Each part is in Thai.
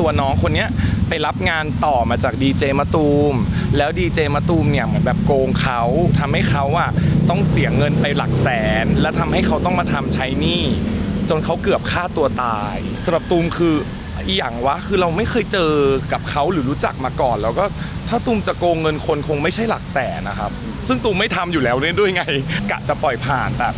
ตัวน้องคนเนี้ยไปรับงานต่อมาจากดีเจมะตูม แล้วดีเจมะตูมเนี่ยเหมือนแบบโกงเขาทำให้เขาอะต้องเสียเงินไปหลักแสน และทำให้เขาต้องมาทำใช้หนี้จนเขาเกือบฆ่าตัวตายสำหรับตูมคืออหย่างวะคือเราไม่เคยเจอกับเขาหรือรู้จักมาก่อน แล้วก็ถ้าตูมจะโกงเงินคนคงไม่ใช่หลักแสนนะครับ ซึ่งตูมไม่ทำอยู่แล้วเนี่ยด้วยไงกะจะปล่อยผ่านแต่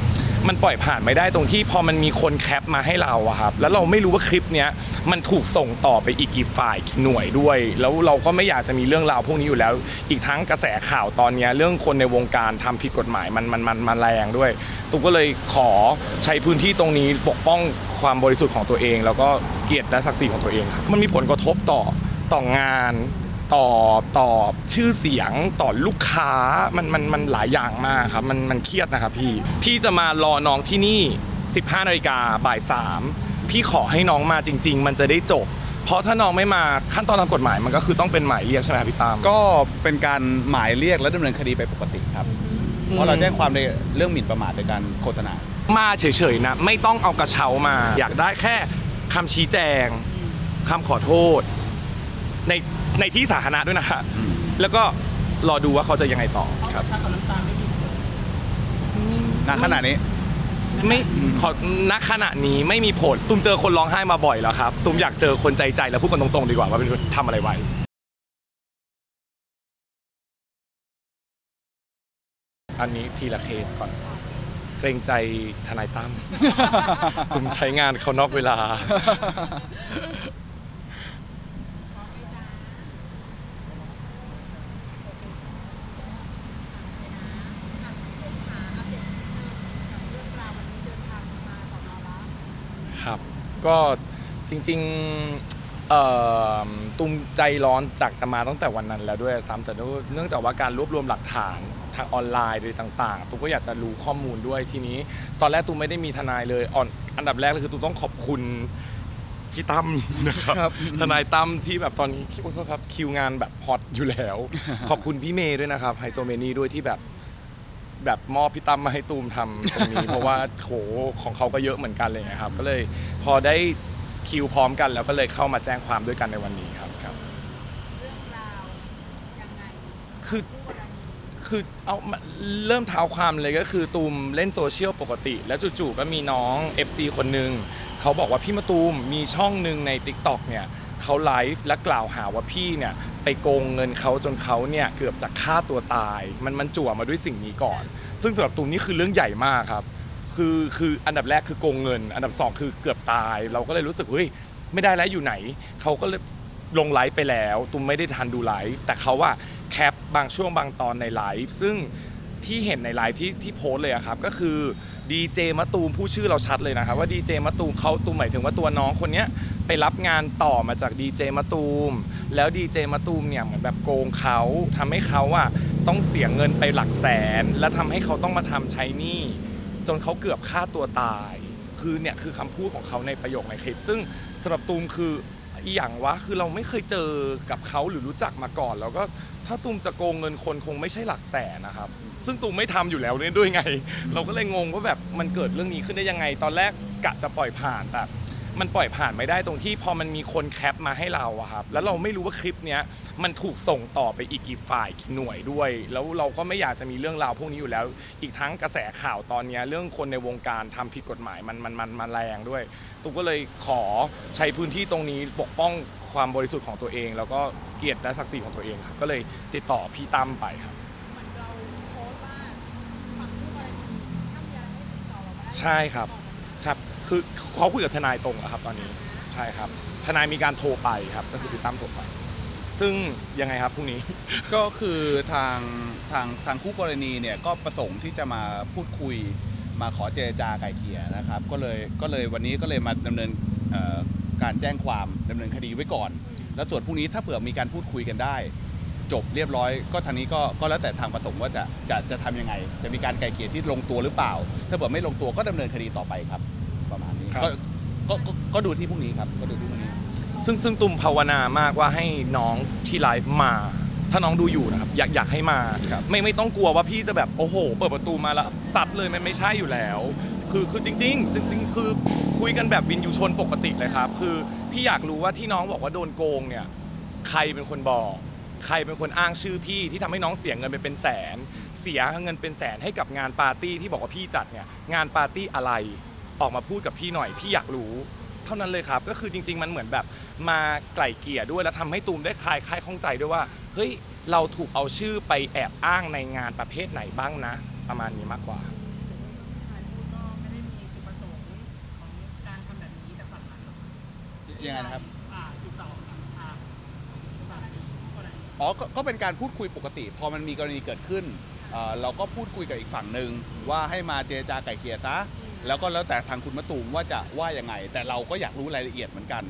มันปล่อยผ่านไม่ได้ตรงที่พอมันมีคนแคปมาให้เราอะครับแล้วเราไม่รู้ว่าคลิปเนี้ยมันถูกส่งต่อไปอีกกี่ฝ่ายกี่หน่วยด้วย แล้วเราก็ไม่อยากจะมีเรื่องราวพวกนี้อยู่แล้ว อีกทั้งกระแสข่าวตอนเนี้ยเรื่องคนในวงการทำผิดกฎหมายมันมันมันมันแรงด้วยตุ๊กก็เลยขอใช้พื้นที่ตรงนี้ปกป้องความบริสุทธิ์ของตัวเอง แล้วก็เกียรติและศักดิ์ศรีของตัวเองครับมันมีผลกระทบต่อต่องาน ต่อต่อชื่อเสียงต่อลูกค้ามันมันมันหลายอย่างมากครับมันมันเครียดนะครับพี่ พี่จะมารอน้องที่นี่ 15นาฬิกาบ่ายสามพี่ขอให้น้องมาจริง ๆ มันจะได้จบ เพราะถ้าน้องไม่มาขั้นตอนทางกฎหมายมันก็คือต้องเป็นหมายเรียกใช่ไหมครับพี่ตามก็เป็นการหมายเรียกและดำเนินคดีไปปกติครับ เพราะเราแจ้งความในเรื่องหมิ่นประมาทในการโฆษณา มาเฉยๆนะ ไม่ต้องเอากระเช้ามา อยากได้แค่คำชี้แจงคำขอโทษ ใน ในที่สาธารณะด้วยนะฮะอืมแล้วก็รอดูว่าเขาจะยังไงต่อครับณขณะนี้ ไม่ขอณขณะนี้ไม่มีผลตุ้มเจอคนร้องไห้มาบ่อยแล้วครับตุ้มอยากเจอคนใจใจแล้วพูดกันตรงๆดีกว่าว่าเป็นคนทำอะไรไว้อันนี้ทีละเคสก่อน เกรงใจทนายตั้มตุ้มใช้งานเขานอกเวลา ครับ ก็จริงๆเอ่อตุ้มใจร้อนจากจะมาตั้งแต่วันนั้นแล้วด้วยซ้ำแต่เนื่องจากว่าการรวบรวมหลักฐานทางออนไลน์หรือต่าง ๆตุ้มก็อยากจะรู้ข้อมูลด้วยทีนี้ ตอนแรกตุ้มไม่ได้มีทนายเลยอ่อนอันดับแรกเลยคือตุ้มต้องขอบคุณพี่ตั้มนะครับครับ ทนายตั้มที่แบบตอนนี้โอ้โทษครับคิวงานแบบฮอตอยู่แล้ว ขอบคุณพี่เมย์ด้วยนะครับไฮโซเมนี่ด้วยที่แบบ แบบมอบพี่ตั้มมาให้ตูมทำตรงนี้ เพราะว่าโหของเขาก็เยอะเหมือนกันเลยนะครับ ก็เลยพอได้คิวพร้อมกัน แล้วก็เลยเข้ามาแจ้งความด้วยกันในวันนี้ครับครับ เรื่องราวยังไงคือคือเอามาเริ่มเท้าความเลยก็คือตูมเล่นโซเชียลปกติ แล้วจู่ๆก็มีน้อง FC คนหนึ่งเขาบอกว่าพี่มะตูมมีช่องหนึ่งใน TikTok เนี่ย เขาไลฟ์และกล่าวหาว่าพี่เนี่ยไปโกงเงินเขาจนเขาเนี่ยเกือบจะฆ่าตัวตาย มันมันจั่วมาด้วยสิ่งนี้ก่อน ซึ่งสำหรับตูมนี่คือเรื่องใหญ่มากครับ คือคืออันดับแรกคือโกงเงิน อันดับสองคือเกือบตาย เราก็เลยรู้สึกเฮ้ยไม่ได้แล้วอยู่ไหนเขาก็เลยลงไลฟ์ไปแล้วตูมไม่ได้ทันดูไลฟ์แต่เขาว่าแคปบางช่วงบางตอนในไลฟ์ซึ่ง ที่เห็นในไลฟ์ที่ที่โพสต์เลยอะครับก็คือดีเจมะตูมผู้ชื่อเราชัดเลยนะครับว่าดีเจมะตูมเขาตูมหมายถึงว่าตัวน้องคนเนี้ยไปรับงานต่อมาจากดีเจมะตูมแล้วดีเจมะตูมเนี่ยเหมือนแบบโกงเขาทำให้เขาอะต้องเสียเงินไปหลักแสน และทำให้เขาต้องมาทำใช้หนี้จนเขาเกือบฆ่าตัวตาย คือเนี่ยคือคำพูดของเขาในประโยคในคลิป ซึ่งสำหรับตูมคือ อีหย่างวะคือเราไม่เคยเจอกับเขาหรือรู้จักมาก่อน แล้วก็ถ้าตูมจะโกงเงินคนคงไม่ใช่หลักแสนนะครับ ซึ่งตูมไม่ทำอยู่แล้วเนี่ยด้วยไง เราก็เลยงงว่าแบบมันเกิดเรื่องนี้ขึ้นได้ยังไง ตอนแรกกะจะปล่อยผ่านแต่ มันปล่อยผ่านไม่ได้ตรงที่พอมันมีคนแคปมาให้เราอะครับแล้วเราไม่รู้ว่าคลิปเนี้ยมันถูกส่งต่อไปอีกกี่ฝ่ายกี่หน่วยด้วย แล้วเราก็ไม่อยากจะมีเรื่องราวพวกนี้อยู่แล้ว อีกทั้งกระแสข่าวตอนเนี้ยเรื่องคนในวงการทำผิดกฎหมายมันมันมันมันแรงด้วยตุ๊กก็เลยขอใช้พื้นที่ตรงนี้ปกป้องความบริสุทธิ์ของตัวเอง แล้วก็เกียรติและศักดิ์ศรีของตัวเองครับก็เลยติดต่อพี่ตั้มไปครับ เหมือนเราโพสต์ว่าฝั่งคู่กรณีถ้ามีอะไรให้ติดต่อเราก็ได้ ใช่ครับ คือเขาคุยกับทนายตรงอะครับ ตอนนี้ใช่ครับ ทนายมีการโทรไปครับ ก็คือพี่ตั้มโทรไป ซึ่งยังไงครับพรุ่งนี้ ก็คือทางทางทางคู่กรณีเนี่ยก็ประสงค์ที่จะมาพูดคุยมาขอเจรจาไกลเกลี่ยนะครับ ก็เลยก็เลยวันนี้ก็เลยมาดำเนินเอ่อการแจ้งความดำเนินคดีไว้ก่อน แล้วส่วนพรุ่งนี้ถ้าเผื่อมีการพูดคุยกันได้ จบเรียบร้อย ก็ทางนี้ก็ก็แล้วแต่ทางประสงค์ว่าจะจะจะทำยังไง จะมีการไกลเกลี่ยที่ลงตัวหรือเปล่า ถ้าเผื่อไม่ลงตัวก็ดำเนินคดีต่อไปครับ ครับ ก็ก็ก็ก็ดูที่พรุ่งนี้ครับก็ดูที่พรุ่งนี้ ซึ่งซึ่งตุมภาวนามากว่าให้น้องที่ไลฟ์มา ถ้าน้องดูอยู่นะครับ อยากอยากให้มา ครับ ไม่ไม่ต้องกลัวว่าพี่จะแบบโอ้โห เปิดประตูมาแล้วซัดเลยมันไม่ใช่อยู่แล้ว คือคือจริง ๆ จริง ๆ คือคุยกันแบบวินยูชนปกติเลยครับ คือพี่อยากรู้ว่าที่น้องบอกว่าโดนโกงเนี่ย ใครเป็นคนบอก ใครเป็นคนอ้างชื่อพี่ที่ทำให้น้องเสียเงินไปเป็นแสน เสียเงินเป็นแสนให้กับงานปาร์ตี้ที่บอกว่าพี่จัดเนี่ยงานปาร์ตี้อะไร ออกมาพูดกับพี่หน่อยพี่อยากรู้ เท่านั้นเลยครับ ก็คือจริง ๆ มันเหมือนแบบมาไกล่เกลี่ยด้วยแล้วทำให้ตูมได้คลายคลายข้องใจด้วยว่าเฮ้ยเราถูกเอาชื่อไปแอบอ้างในงานประเภทไหนบ้างนะ ประมาณนี้มากกว่าถ่ายรูปก็ไม่ได้มีจุดประสงค์ของการทำแบบนี้แต่ฝั่งนั้นหรอกยังไงนะครับอ่าติดต่อกับทางฝั่งกรณีอ๋อก็ก็เป็นการพูดคุยปกติ พอมันมีกรณีเกิดขึ้นเอ่อเราก็พูดคุยกับอีกฝั่งหนึ่งว่าให้มาเจรจาไก่เกลี่ยซะ แล้วก็แล้วแต่ทางคุณมะตูมว่าจะว่ายังไง แต่เราก็อยากรู้รายละเอียดเหมือนกัน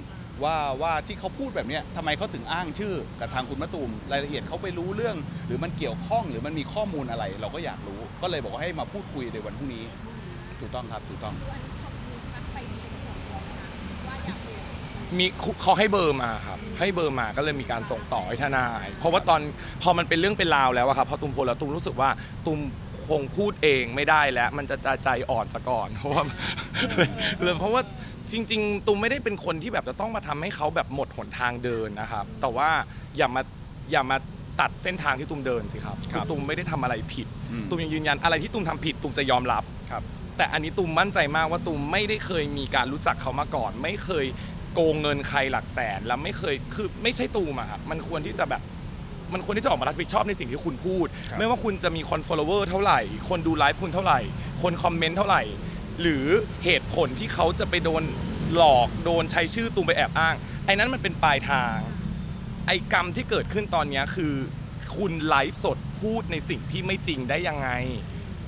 ว่าว่าที่เขาพูดแบบเนี้ยทำไมเขาถึงอ้างชื่อกับทางคุณมะตูมรายละเอียดเขาไปรู้เรื่อง หรือมันเกี่ยวข้องหรือมันมีข้อมูลอะไร เราก็อยากรู้ก็เลยบอกว่าให้มาพูดคุยในวันพรุ่งนี้ถูกต้องครับถูกต้องคืออันนี้เขามีทักไปที่ส่วนตัวนะคะว่าอยากคุยกับมีเขาให้เบอร์มาครับ ให้เบอร์มาก็เลยมีการส่งต่อให้ทนาย เพราะว่าตอนพอมันเป็นเรื่องเป็นราวแล้วอะครับพอตุมโพลแล้วตุมรู้สึกว่าตุม คงพูดเองไม่ได้แล้ว มันจะใจอ่อนซะก่อน เพราะว่าเลยเพราะว่าจริง ๆตุมไม่ได้เป็นคนที่แบบจะต้องมาทำให้เขาแบบหมดหนทางเดินนะครับ แต่ว่าอย่ามาอย่ามาตัดเส้นทางที่ตุมเดินสิครับครับอตุมไม่ได้ทำอะไรผิดอืมตุมยังยืนยันอะไรที่ตุมทำผิดตุมจะยอมรับครับ แต่อันนี้ตูมมั่นใจมากว่าตูมไม่ได้เคยมีการรู้จักเขามาก่อน ไม่เคยโกงเงินใครหลักแสนแล้วไม่เคยคือไม่ใช่ตูมอะครับมันควรที่จะแบบ มันควรที่จะออกมารับผิดชอบในสิ่งที่คุณพูด ครับ ไม่ว่าคุณจะมีคน follower เท่าไหร่ คนดูไลฟ์คุณเท่าไหร่ คนคอมเมนต์เท่าไหร่ หรือเหตุผลที่เขาจะไปโดนหลอกโดนใช้ชื่อตูมไปแอบอ้างไอ้นั้นมันเป็นปลายทาง ไอ้กรรมที่เกิดขึ้นตอนเนี้ยคือคุณไลฟ์สดพูดในสิ่งที่ไม่จริงได้ยังไง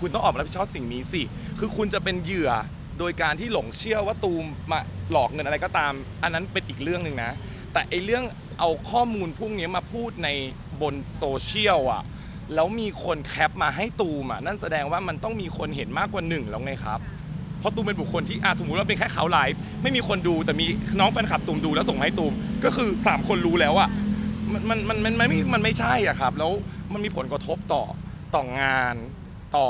คุณต้องออกมารับผิดชอบสิ่งนี้สิ คือคุณจะเป็นเหยื่อโดยการที่หลงเชื่อว่าตูมมาหลอกเงินอะไรก็ตาม อันนั้นเป็นอีกเรื่องหนึ่งนะ แต่ไอ้เรื่อง เอาข้อมูลพวกนี้มาพูดในบนโซเชียลอะแล้วมีคนแคปมาให้ตูมอะนั่นแสดงว่ามันต้องมีคนเห็นมากกว่าหนึ่งแล้วไงครับ เพราะตูมเป็นบุคคลที่อาสมมติว่าเป็นแค่เขาไลฟ์ไม่มีคนดูแต่มีน้องแฟนคลับตูมดูแล้วส่งมาให้ตูมก็คือ 3 คนรู้แล้วอะมันมันมันมันมันไม่มันไม่ใช่อะครับ แล้วมันมีผลกระทบต่อต่องานต่อ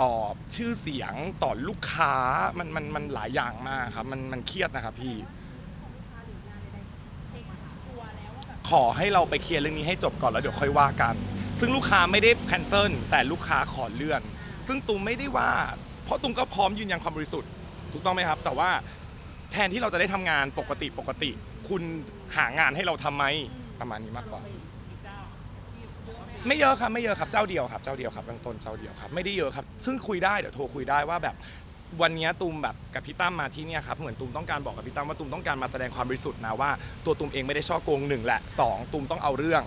ต่อชื่อเสียงต่อลูกค้ามันมันมันหลายอย่างมากครับ มันมันเครียดนะครับพี่ อให้เราไปเคลียร์เรื่องนี้ให้จบก่อนแล้วเดี๋ยวค่อยว่ากัน ซึ่งลูกค้าไม่ได้แคนเซิลแต่ลูกค้าขอเลื่อน ซึ่งตูมไม่ได้ว่า เพราะตูมก็พร้อมยืนยันความบริสุทธิ์ถูกต้องไหมครับ แต่ว่าแทนที่เราจะได้ทำงานปกติปกติ คุณหางานให้เราทำไหมประมาณนี้มากกว่าอีกเจ้าที่บอกว่า ไม่เยอะครับไม่เยอะครับเจ้าเดียวครับเจ้าเดียวครับเบื้องต้นเจ้าเดียวครับไม่ได้เยอะครับ ซึ่งคุยได้เดี๋ยวโทรคุยได้ว่าแบบ วันนี้ตูมแบบกับพี่ตั้มมาที่เนี่ยครับเหมือนตูมต้องการบอกกับพี่ตั้มว่าตูมต้องการมาแสดงความบริสุทธิ์นะว่าตัวตูมเองไม่ได้ช่อโกงหนึ่งแหละสองตูมต้องเอาเรื่อง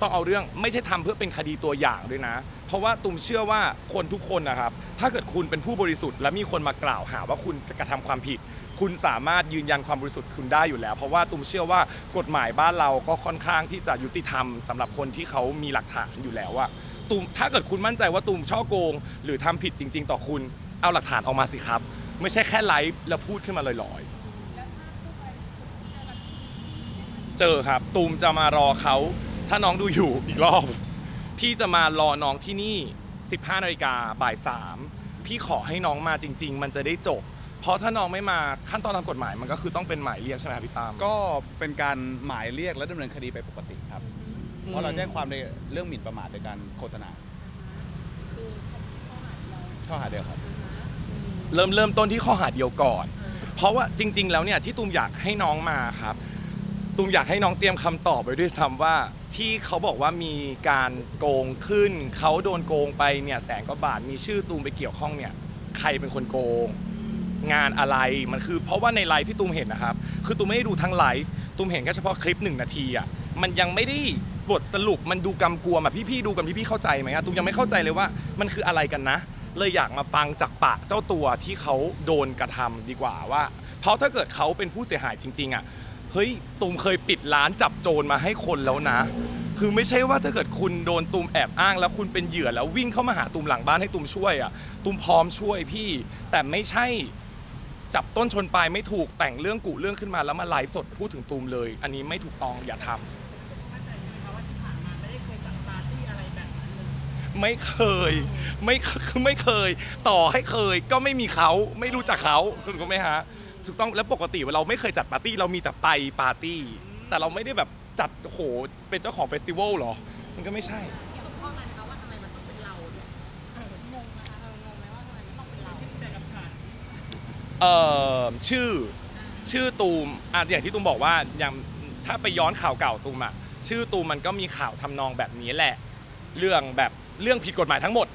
ต้องเอาเรื่องไม่ใช่ทำเพื่อเป็นคดีตัวอย่างด้วยนะ เพราะว่าตุมเชื่อว่าคนทุกคนนะครับ ถ้าเกิดคุณเป็นผู้บริสุทธิ์ และมีคนมากล่าวหาว่าคุณกระทำความผิด คุณสามารถยืนยันความบริสุทธิ์คุณได้อยู่แล้ว เพราะว่าตุมเชื่อว่ากฎหมายบ้านเราก็ค่อนข้างที่จะยุติธรรมสำหรับคนที่เขามีหลักฐานอยู่แล้วว่าตุมถ้าเกิดคุณมั่นใจว่าตุมช่อโกง หรือทำผิดจริง ๆ ต่อคุณ เอาหลักฐานออกมาสิครับ ไม่ใช่แค่ไลฟ์แล้วพูดขึ้นมาลอยๆแล้วถ้าคู่กรณีเจอกันที่เนี่ยมันเจอครับ ตูมจะมารอเขา ถ้าน้องดูอยู่อีกรอบ พี่จะมารอน้องที่นี่ 15นาฬิกาบ่ายสามพี่ขอให้น้องมาจริง ๆ มันจะได้จบ เพราะถ้าน้องไม่มาขั้นตอนทางกฎหมายมันก็คือต้องเป็นหมายเรียกใช่ไหมครับพี่ตาม ก็เป็นการหมายเรียกและดำเนินคดีไปปกติครับ เพราะเราแจ้งความในเรื่องหมิ่นประมาทโดยการโฆษณาคือข้อหาเดียวข้อหาเดียวครับ เริ่มเริ่มต้นที่ข้อหาเดียวก่อน เพราะว่าจริง ๆ แล้วเนี่ยที่ตูมอยากให้น้องมาครับตูมอยากให้น้องเตรียมคำตอบไว้ด้วยซ้ำว่าที่เขาบอกว่ามีการโกงขึ้น เขาโดนโกงไปเนี่ยแสนกว่าบาทมีชื่อตูมไปเกี่ยวข้องเนี่ยใครเป็นคนโกง งานอะไรมันคือ เพราะว่าในไลฟ์ที่ตูมเห็นนะครับ คือตูมไม่ได้ดูทั้งไลฟ์ตูมเห็นแค่เฉพาะคลิปหนึ่งนาทีอะมันยังไม่ได้บทสรุปมันดูกำกวมอะพี่ๆดูกันพี่ๆเข้าใจไหมอะตูมยังไม่เข้าใจเลยว่ามันคืออะไรกันนะ เลยอยากมาฟังจากปากเจ้าตัวที่เขาโดนกระทำดีกว่าว่า เพราะถ้าเกิดเขาเป็นผู้เสียหายจริง ๆอะเฮ้ยตูมเคยปิดร้านจับโจรมาให้คนแล้วนะ คือไม่ใช่ว่าถ้าเกิดคุณโดนตูมแอบอ้าง แล้วคุณเป็นเหยื่อแล้ววิ่งเข้ามาหาตูมหลังบ้านให้ตูมช่วยอะตูมพร้อมช่วยพี่ แต่ไม่ใช่จับต้นชนปลายไม่ถูกแต่งเรื่องกุเรื่องขึ้นมาแล้วมาไลฟ์สดพูดถึงตูมเลย อันนี้ไม่ถูกต้องอย่าทำ มั่นใจใช่ไหมคะว่าที่ผ่านมาไม่ได้เคยจับตา ไม่เคย ไม่คือไม่เคย ต่อให้เคยก็ไม่มีเขาไม่รู้จักเขาถูกไหมฮะถูกต้องแล้วปกติเราไม่เคยจัดปาร์ตี้เรามีแต่ไปปาร์ตี้ แต่เราไม่ได้แบบจัดโอ้โหเป็นเจ้าของเฟสติวัลเหรอ มันก็ไม่ใช่พี่ตุ้มข้อนั้นคะว่าทำไมมันต้องเป็นเราด้วยงงนะคะเอองงไหมว่าทำไมมันต้องเป็นเราแต่กับฉันเอ่อชื่อชื่อตูมอะอย่างที่ตูมบอกว่าอย่างถ้าไปย้อนข่าวเก่าตูมอะชื่อตูมมันก็มีข่าวทำนองแบบนี้แหละ เรื่องแบบ เรื่องผิดกฎหมายทั้งหมด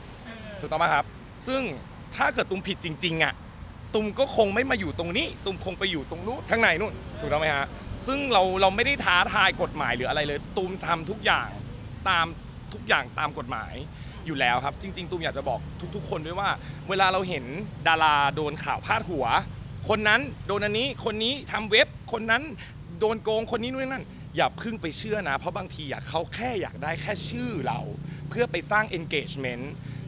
ถูกต้องไหมครับ ซึ่งถ้าเกิดตุมผิดจริงๆอะตุมก็คงไม่มาอยู่ตรงนี้ ตุมคงไปอยู่ตรงนู้นข้างในนู่นถูกต้องไหมฮะซึ่งเราเราไม่ได้ท้าทายกฎหมายหรืออะไรเลย ตุมทำทุกอย่างตามทุกอย่างตามกฎหมายอยู่แล้วครับ จริง ๆ ตุมอยากจะบอกทุก ๆ คนด้วยว่า เวลาเราเห็นดาราโดนข่าวพาดหัว คนนั้นโดนอันนี้คนนี้ทำเว็บ คนนั้นโดนโกงคนนี้นู่นนนั่นอย่าเพึ่งไปเชื่อนะ เพราะบางทีอะเขาแค่อยากได้แค่ชื่อเรา เพื่อไปสร้าง engagement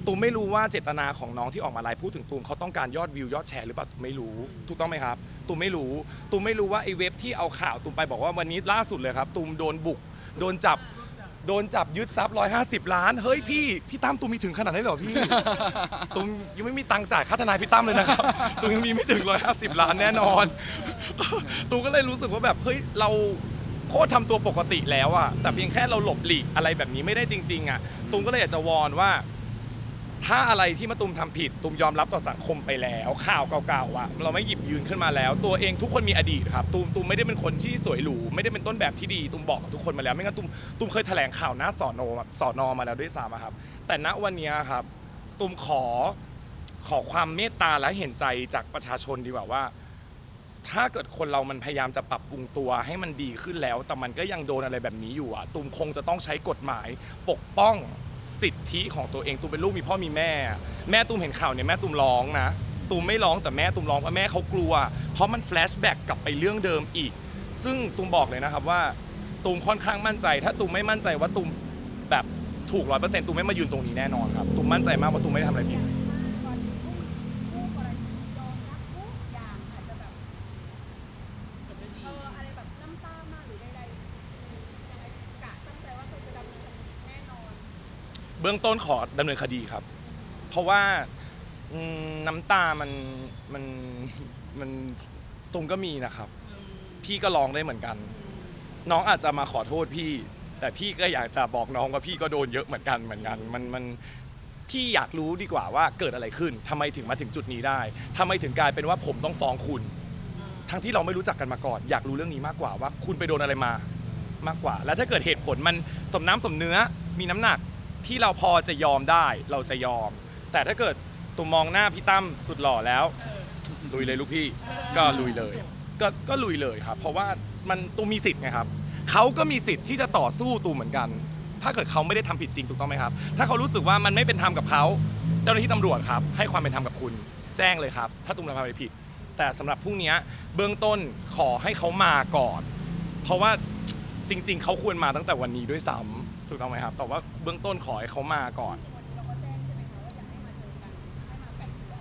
ตูมไม่รู้ว่าเจตนาของน้องที่ออกมาไลฟ์พูดถึงตูมเขาต้องการยอดวิวยอดแชร์หรือเปล่าตูมไม่รู้ถูกต้องไหมครับตูมไม่รู้ตูมไม่รู้ว่าไอ้เว็บที่เอาข่าวตูมไปบอกว่าวันนี้ล่าสุดเลยครับตูมโดนบุก โดนจับโดนจับยึดทรัพย์150 ล้าน เฮ้ยพี่พี่ตั้มตูมมีถึงขนาดนั้นเลยเหรอพี่ ตูมยังไม่มีตังค์จ่ายค่าทนายพี่ตั้มเลยนะครับตูมยังมีไม่ถึง 150 ล้านแน่นอน ตูมก็เลยรู้สึกว่าแบบเฮ้ยเรา โคตรทำตัวปกติแล้วอะแต่เพียงแค่เราหลบหลีกอะไรแบบนี้ไม่ได้จริง ๆอะตูมก็เลยอยากจะวอนว่า ถ้าอะไรที่มาตูมทำผิดตูมยอมรับต่อสังคมไปแล้ว ข่าวเก่าๆอะเราไม่หยิบยืนขึ้นมาแล้ว ตัวเองทุกคนมีอดีตครับตูมตูมไม่ได้เป็นคนที่สวยหรูไม่ได้เป็นต้นแบบที่ดีตูมบอกกับทุกคนมาแล้วไม่งั้นตูมตูมเคยแถลงข่าวหน้าสอนอสอนอมาแล้วด้วยซ้ำอะครับ แต่ณวันเนี้ยครับตูมขอขอความเมตตาและเห็นใจจากประชาชนดีกว่าว่า ถ้าเกิดคนเรามันพยายามจะปรับปรุงตัวให้มันดีขึ้นแล้ว แต่มันก็ยังโดนอะไรแบบนี้อยู่อะตูมคงจะต้องใช้กฎหมายปกป้องสิทธิของตัวเองตูมเป็นลูกมีพ่อมีแม่ แม่ตูมเห็นข่าวเนี่ยแม่ตูมร้องนะตูมไม่ร้องแต่แม่ตูมร้องเพราะแม่เขากลัว เพราะมันแฟลชแบ็กกลับไปเรื่องเดิมอีก ซึ่งตูมบอกเลยนะครับว่าตูมค่อนข้างมั่นใจ ถ้าตูมไม่มั่นใจว่าตูมแบบถูกร้อยเปอร์เซ็นต์ตูมไม่มายืนตรงนี้แน่นอนครับตูมมั่นใจมากว่าตูมไม่ได้ทำอะไรผิด ตอนนี้ผู้กรณียอมรับทุกอย่างอาจจะแบบ จบได้ดี เอออะไรแบบน้ำตามากหรือใดๆยังไงกะตั้งใจว่าเธอจะดำเนินคดีแน่นอน เบื้องต้นขอดำเนินคดีครับ เพราะว่าอืมน้ำตามันมันมันตุมก็มีนะครับ พี่ก็ร้องได้เหมือนกัน น้องอาจจะมาขอโทษพี่ แต่พี่ก็อยากจะบอกน้องว่าพี่ก็โดนเยอะเหมือนกันเหมือนกัน มันมันพี่อยากรู้ดีกว่าว่าเกิดอะไรขึ้นทำไมถึงมาถึงจุดนี้ได้ทำไมถึงกลายเป็นว่าผมต้องฟ้องคุณ ทั้งที่เราไม่รู้จักกันมาก่อน อยากรู้เรื่องนี้มากกว่าว่าคุณไปโดนอะไรมามากกว่า แล้วถ้าเกิดเหตุผลมันสมน้ำสมเนื้อมีน้ำหนัก ที่เราพอจะยอมได้เราจะยอม แต่ถ้าเกิดตุมมองหน้าพี่ตั้มสุดหล่อแล้ว ลุยเลยลูกพี่ก็ลุยเลย ก็ก็ลุยเลยครับ เพราะว่ามันตูมมีสิทธิ์ไงครับเขาก็มีสิทธิ์ที่จะต่อสู้ตูมเหมือนกัน ถ้าเกิดเขาไม่ได้ทำผิดจริงถูกต้องไหมครับ ถ้าเขารู้สึกว่ามันไม่เป็นธรรมกับเขาเจ้าหน้าที่ตำรวจครับ ให้ความเป็นธรรมกับคุณแจ้งเลยครับ ถ้าตูมทำอะไรผิด แต่สำหรับพรุ่งนี้เบื้องต้นขอให้เขามาก่อน เพราะว่าจริง ๆ เขาควรมาตั้งแต่วันนี้ด้วยซ้ำ ถูกต้องไหมครับ แต่ว่าเบื้องต้นขอให้เขามาก่อนวันนี้เราก็แจ้งใช่ไหมคะว่าอยากให้มาเจอกันให้มาไกลเกลี่ย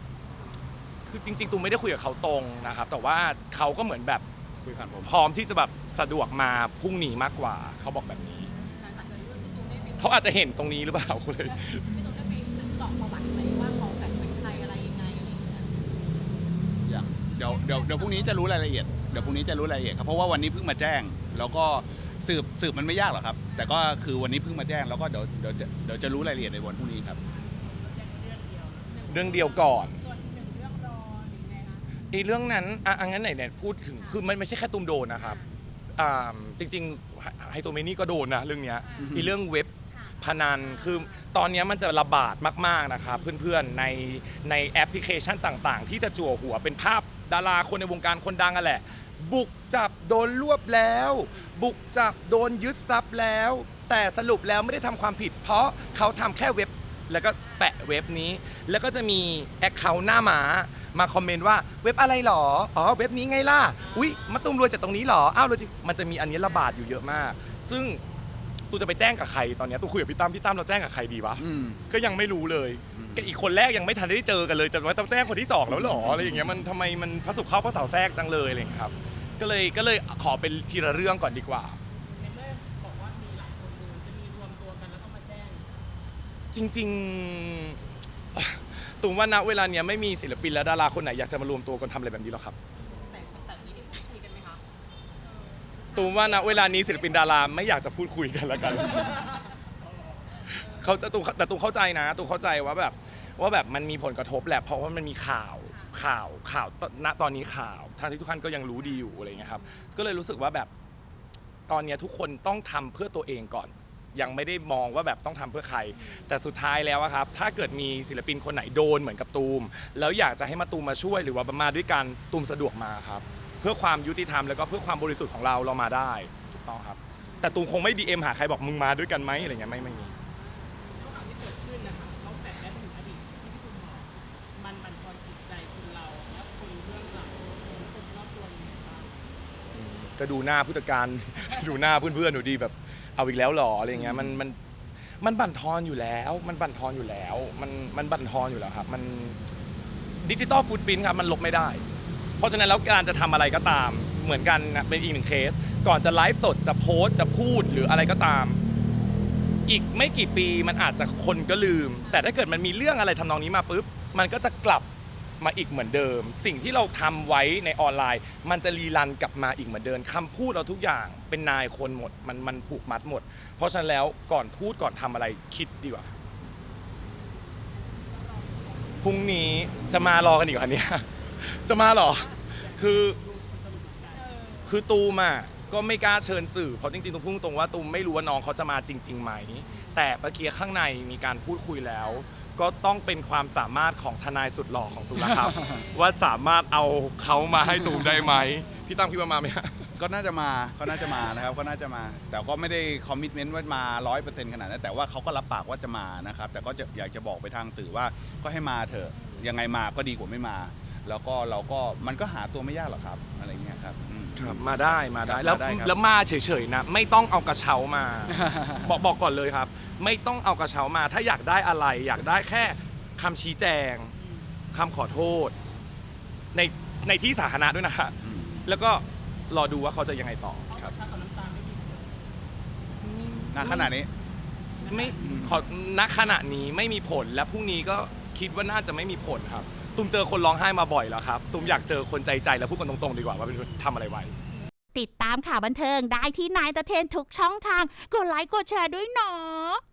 คือจริงๆ ตูมไม่ได้คุยกับเขาตรงนะครับ แต่ว่าเขาก็เหมือนแบบคุยผ่านผม พร้อมที่จะแบบสะดวกมาพรุ่งนี้มากกว่า เขาบอกแบบนี้หลังจากเกิดเรื่องพี่ตุ้มได้ไปเขาอาจจะเห็นตรงนี้หรือเปล่าเลยพี่ตุ้มได้ไปสืบเสอบประวัติไหมว่าเขาแบบเป็นใครอะไรยังไงอะไรอย่างเงี้ยอย่างเดี๋ยวเดี๋ยวเดี๋ยวพรุ่งนี้จะรู้รายละเอียดเดี๋ยวพรุ่งนี้จะรู้รายละเอียดครับเพราะว่าวันนี้เพิ่งมาแจ้ง แล้วก็ สืบสืบมันไม่ยากหรอกครับ แต่ก็คือวันนี้เพิ่งมาแจ้งแล้วก็เดี๋ยวเดี๋ยวจะเดี๋ยวจะรู้รายละเอียดในวันพรุ่งนี้ครับ เรื่องเดียวก่อนส่วนหนึ่งเรื่องรอหรือไงคะไอ้เรื่องนั้นอะอังั้นไหนเนี่ยพูดถึงคือมันไม่ใช่แค่ตุมโดนนะครับอ่าจริงๆไฮโซเมนี่ก็โดนนะเรื่องเนี้ยอือฮึไอ้เรื่องเว็บ ค่ะพนันคือตอนเนี้ยมันจะระบาดมากๆนะครับเพื่อนๆในในแอปพลิเคชันต่างๆ ที่จะจั่วหัวเป็นภาพดาราคนในวงการคนดังอะแหละ บุกจับโดนรวบแล้ว บุกจับโดนยึดทรัพย์แล้ว แต่สรุปแล้วไม่ได้ทำความผิด เพราะเขาทำแค่เว็บ แล้วก็แปะเว็บนี้ แล้วก็จะมีแอคเคาท์หน้าหมามาคอมเมนต์ว่าเว็บอะไรหรออ๋อเว็บนี้ไงล่ะอุ๊ยมาตุ้มรวยจากตรงนี้หรออ้าวรวยจริงมันจะมีอันนี้ระบาดอยู่เยอะมาก ซึ่งตูจะไปแจ้งกับใครตอนเนี้ยตูคุยกับพี่ตั้มพี่ตั้มเราแจ้งกับใครดีวะ อืม ก็ยังไม่รู้เลยอืม ก็อีกคนแรกยังไม่ทันได้เจอกันเลยจะว่าต้องแจ้งคนที่สองแล้วเหรออะไรอย่างเงี้ยมันทำไมมันพระสุขเข้าพระเสาแทรกจังเลยอะไรอย่างเงี้ยครับ ก็เลยก็เลยขอเป็นทีละเรื่องก่อนดีกว่า ในเมื่อบอกว่ามีหลายคนดูจะมีรวมตัวกันแล้วก็มาแจ้งจริงๆตูมว่าณเวลาเนี้ยไม่มีศิลปินและดาราคนไหนอยากจะมารวมตัวกันทำอะไรแบบนี้หรอกครับแต่แต่นี้ได้พูดคุยกันไหมคะตูมว่าณเวลานี้ศิลปินดาราไม่อยากจะพูดคุยกันแล้วกันเขาจะตูมแต่ตูมเข้าใจนะตูมเข้าใจว่าแบบว่าแบบมันมีผลกระทบแหละเพราะว่ามันมีข่าว ข่าวข่าวณตอนนี้ข่าวทางที่ทุกท่านก็ยังรู้ดีอยู่อะไรเงี้ยครับ ก็เลยรู้สึกว่าแบบตอนเนี้ยทุกคนต้องทำเพื่อตัวเองก่อน ยังไม่ได้มองว่าแบบต้องทำเพื่อใคร แต่สุดท้ายแล้วอะครับ ถ้าเกิดมีศิลปินคนไหนโดนเหมือนกับตูม แล้วอยากจะให้มาตูมมาช่วยหรือว่ามาด้วยกันตูมสะดวกมาครับ เพื่อความยุติธรรมแล้วก็เพื่อความบริสุทธิ์ของเราเรามาได้ถูกต้องครับ แต่ตูมคงไม่ดีเอ็มหาใครบอกมึงมาด้วยกันไหมอะไรเงี้ยไม่ไม่มี ทุกข่าวที่เกิดขึ้นนะคะเขาแฝงได้ถึงอดีตที่พี่คุณบอกมันมันทอนจิตใจคนเราและคนเบื้องหลังคนรอบตัวยังไงบ้าง ก็ดูหน้าผู้จัดการ ดูหน้าเพื่อนๆหนูดีแบบเอาอีกแล้วหรออะไรเงี้ยมันมันมันบั่นทอนอยู่แล้ว มันบั่นทอนอยู่แล้ว มันมันบั่นทอนอยู่แล้วครับ มันดิจิตอลฟูดพิ้นครับมันลบไม่ได้ เพราะฉะนั้นแล้วการจะทำอะไรก็ตาม เหมือนกันนะเป็นอีกหนึ่งเคส ก่อนจะไลฟ์สดจะโพสต์จะพูดหรืออะไรก็ตาม อีกไม่กี่ปีมันอาจจะคนก็ลืม แต่ถ้าเกิดมันมีเรื่องอะไรทำนองนี้มาปุ๊บมันก็จะกลับ มาอีกเหมือนเดิม สิ่งที่เราทำไว้ในออนไลน์ มันจะรีรันกลับมาอีกเหมือนเดิมคำพูดเราทุกอย่างเป็นนายคนหมดมันมันผูกมัดหมด เพราะฉะนั้นแล้วก่อนพูดก่อนทำอะไรคิดดีกว่าพรุ่งนี้จะมารอกันอีกเหรอเนี่ยจะมาหรอ คือ คือตูมอะก็ไม่กล้าเชิญสื่อ เพราะจริงๆตูมพูดตรงว่าตูมไม่รู้ว่าน้องเขาจะมาจริงๆไหม แต่เมื่อกี้ข้างในมีการพูดคุยแล้ว ก็ต้องเป็นความสามารถของทนายสุดหล่อของตูมแล้วครับ ว่าสามารถเอาเขามาให้ตูมได้ไหมพี่ตั้มคิดว่ามาไหมฮะ ก็น่าจะมาก็น่าจะมานะครับก็น่าจะมา แต่ก็ไม่ได้คอมมิชเมนต์ว่ามาร้อยเปอร์เซ็นต์ขนาดนั้นแต่ว่าเขาก็รับปากว่าจะมานะครับ แต่ก็จะอยากจะบอกไปทางสื่อว่าก็ให้มาเถอะยังไงมาก็ดีกว่าไม่มา แล้วก็เราก็มันก็หาตัวไม่ยากหรอกครับอะไรเงี้ยครับอืม ครับ มาได้มาได้ครับแล้วมาได้ครับ แล้วมาเฉยๆนะ ไม่ต้องเอากระเช้ามา บอกบอกก่อนเลยครับ ไม่ต้องเอากระเช้ามา ถ้าอยากได้อะไร อยากได้แค่คำชี้แจงคำขอโทษ ในในที่สาธารณะด้วยนะฮะอืมแล้วก็รอดูว่าเขาจะยังไงต่อเขากระชับกับน้ำตาไม่มีผลณขณะนี้ ไม่ขอณขณะนี้ไม่มีผลและพรุ่งนี้ก็คิดว่าน่าจะไม่มีผลครับ ตุมเจอคนร้องไห้มาบ่อยแล้วครับ ตุมอยากเจอคนใจใจแล้วพูดกันตรงๆดีกว่าว่าเป็นคนทำอะไรไว้ ติดตามข่าวบันเทิงได้ที่นายตะเทนทุกช่องทาง กดไลค์กดแชร์ด้วยเนาะ